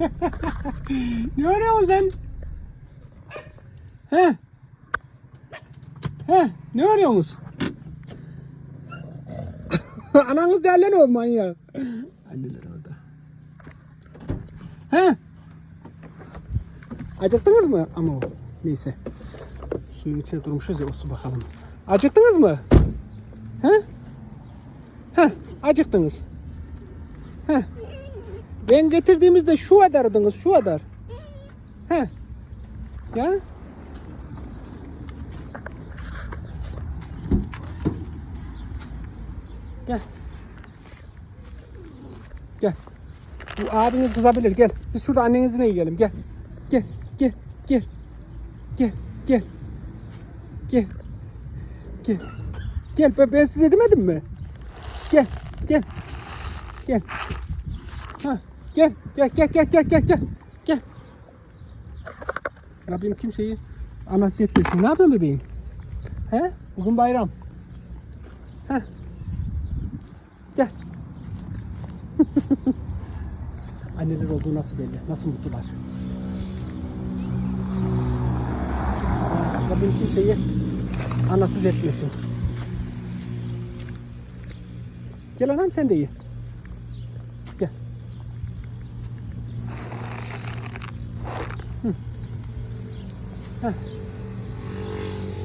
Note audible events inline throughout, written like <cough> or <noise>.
<laughs> ne arıyorsun sen? He? He? Ne arıyorsunuz? <laughs> Ananız derler o manyak. Anneler orada. He? Acıktınız mı? Ama o. Neyse. Suyun içine durmuşuz ya o su bakalım. Acıktınız mı? He? He? Acıktınız. He? Ben getirdiğimizde şu kadardınız, şu kadar. He? Ya? Gel. Gel. Bu abiniz kızabilir. Gel. Biz şurada annenizle yiyelim. Gel. Gel. Gel. Gel. Gel. Gel. Gel. Gel. Gel. Ben, ben size demedim mi? Gel. Gel. Gel. Ha. Gel, gel, gel, gel, gel, gel, gel. Gel. Rabbim kimseyi anası etmesin. Ne yapıyorsun bebeğim? He? Bugün bayram. He? Gel. <laughs> Anneler olduğu nasıl belli? Nasıl mutlular? Rabbim kimseyi anasız etmesin. Gel anam sen de iyi. Hı. Heh.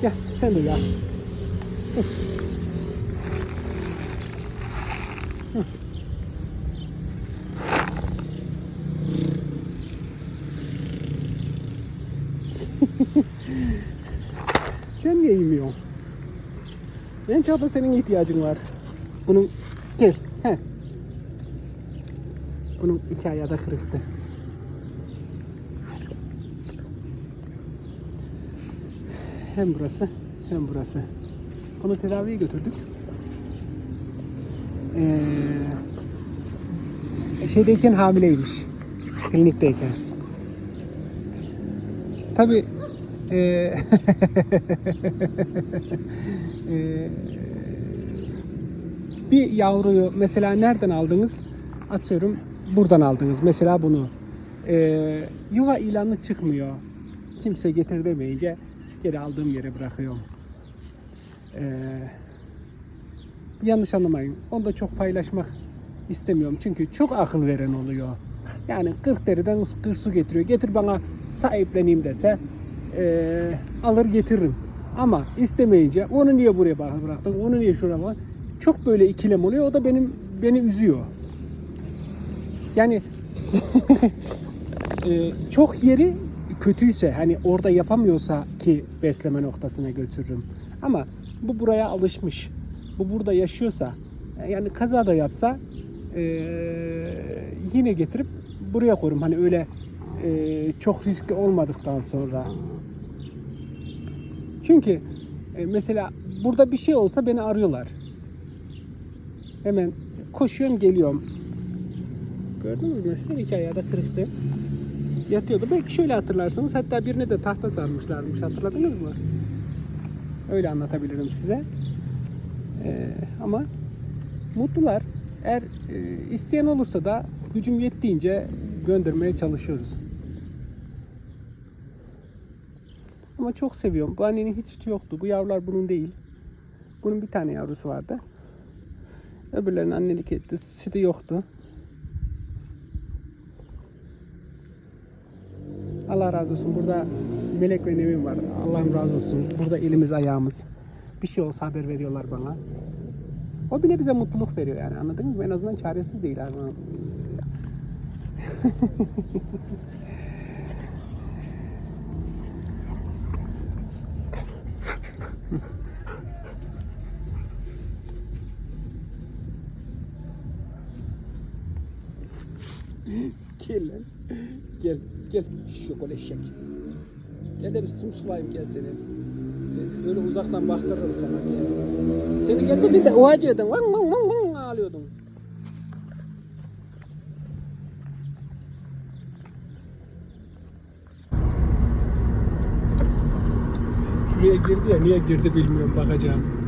Gel sen de ya. <laughs> Sen niye yemiyorsun? En çok da senin ihtiyacın var. Bunun gel. He. Bunun iki ayağı da kırıktı. Hem burası hem burası. Bunu tedaviye götürdük. Ee, şeydeyken hamileymiş. Klinikteyken. Tabi e, <laughs> e, bir yavruyu mesela nereden aldınız? Atıyorum buradan aldınız. Mesela bunu. E, yuva ilanı çıkmıyor. Kimse getir demeyince geri aldığım yere bırakıyorum. E, yanlış anlamayın. Onu da çok paylaşmak istemiyorum. Çünkü çok akıl veren oluyor. Yani 40 deriden 40 su getiriyor. Getir bana sahipleneyim dese eee, alır getiririm. Ama istemeyince onu niye buraya bıraktın, onu niye şuraya bak. Çok böyle ikilem oluyor. O da benim beni üzüyor. Yani eee, <laughs> çok yeri kötüyse hani orada yapamıyorsa ki besleme noktasına götürürüm. Ama bu buraya alışmış. Bu burada yaşıyorsa yani kaza da yapsa eee, yine getirip buraya koyarım. Hani öyle eee, çok riskli olmadıktan sonra. Çünkü e, mesela burada bir şey olsa beni arıyorlar. Hemen koşuyorum geliyorum. Gördünüz mü? Her iki ayağı da kırıktı. Yatıyordu. Belki şöyle hatırlarsınız. Hatta birine de tahta sarmışlarmış. Hatırladınız mı? Öyle anlatabilirim size. Ee, ama mutlular. Eğer e, isteyen olursa da gücüm yettiğince göndermeye çalışıyoruz. Ama çok seviyorum. Bu annenin hiç sütü yoktu. Bu yavrular bunun değil. Bunun bir tane yavrusu vardı. Öbürlerinin annelik etti. Sütü yoktu. Allah razı olsun. Burada Melek ve Nevin var. Allah'ım razı olsun. Burada elimiz ayağımız. Bir şey olsa haber veriyorlar bana. O bile bize mutluluk veriyor yani anladınız mı? En azından çaresiz değil. Yani. <laughs> Gel. Gel. Şokol eşek. Gel de bir sımsulayım gel seni. Seni öyle uzaktan baktırırım sana. Gel. Seni getirdiğinde ovacıydın. Van van van van ağlıyordun. Şuraya girdi ya niye girdi bilmiyorum bakacağım.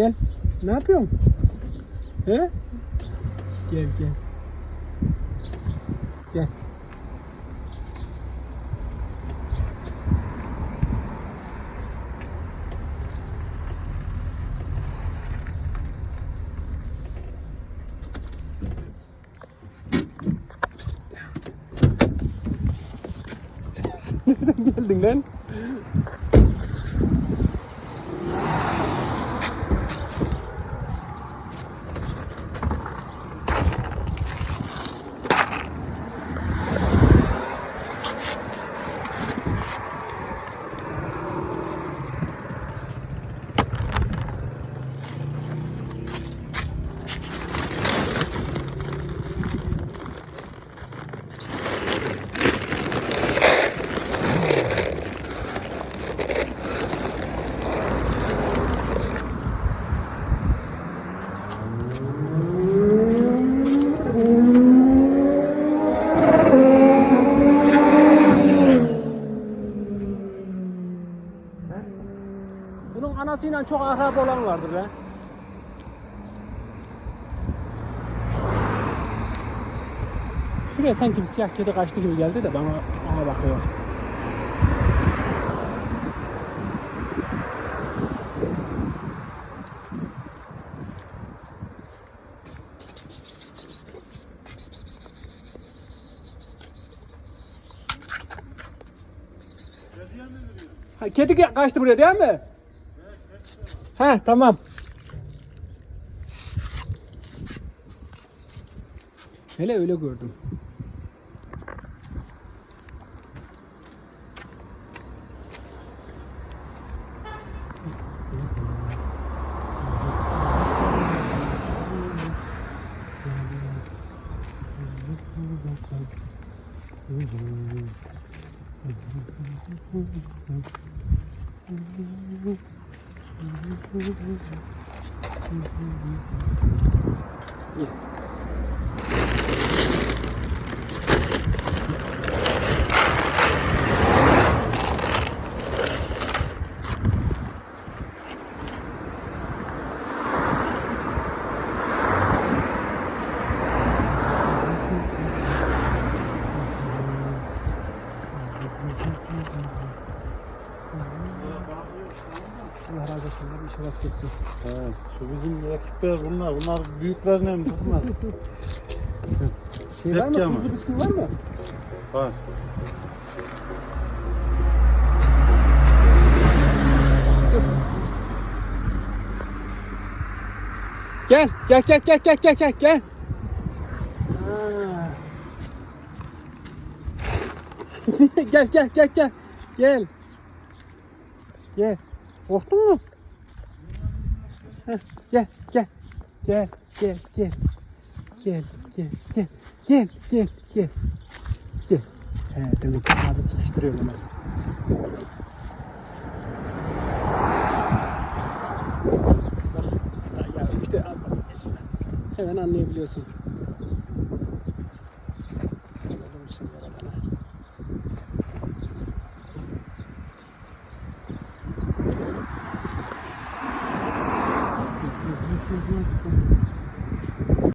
Gel. Ne yapıyorsun? He? Gel gel. Gel. Nereden geldin lan? Bunun anasıyla çok akraba olan vardır be. Şuraya sanki bir siyah kedi kaçtı gibi geldi de bana bana bakıyor. Kedi kaçtı buraya değil mi? He tamam. Hele öyle gördüm. Ні. Allah razı olsun. Bir işe rast gelsin. He, şu bizim ekipler bunlar. Bunlar büyüklerine tutmaz. <laughs> Şey var mı? Ama. Tuzlu bisküvi var mı? Var. Dur. Gel, gel, gel, gel, gel, gel, gel, gel. <laughs> Gel, gel, gel, gel, gel. Gel. Korktun mu? Heh, gel gel. Gel gel gel. Gel gel gel. Gel gel gel. Gel. He, demek abi sıkıştırıyor hemen. Bak, ya işte hemen anlayabiliyorsun.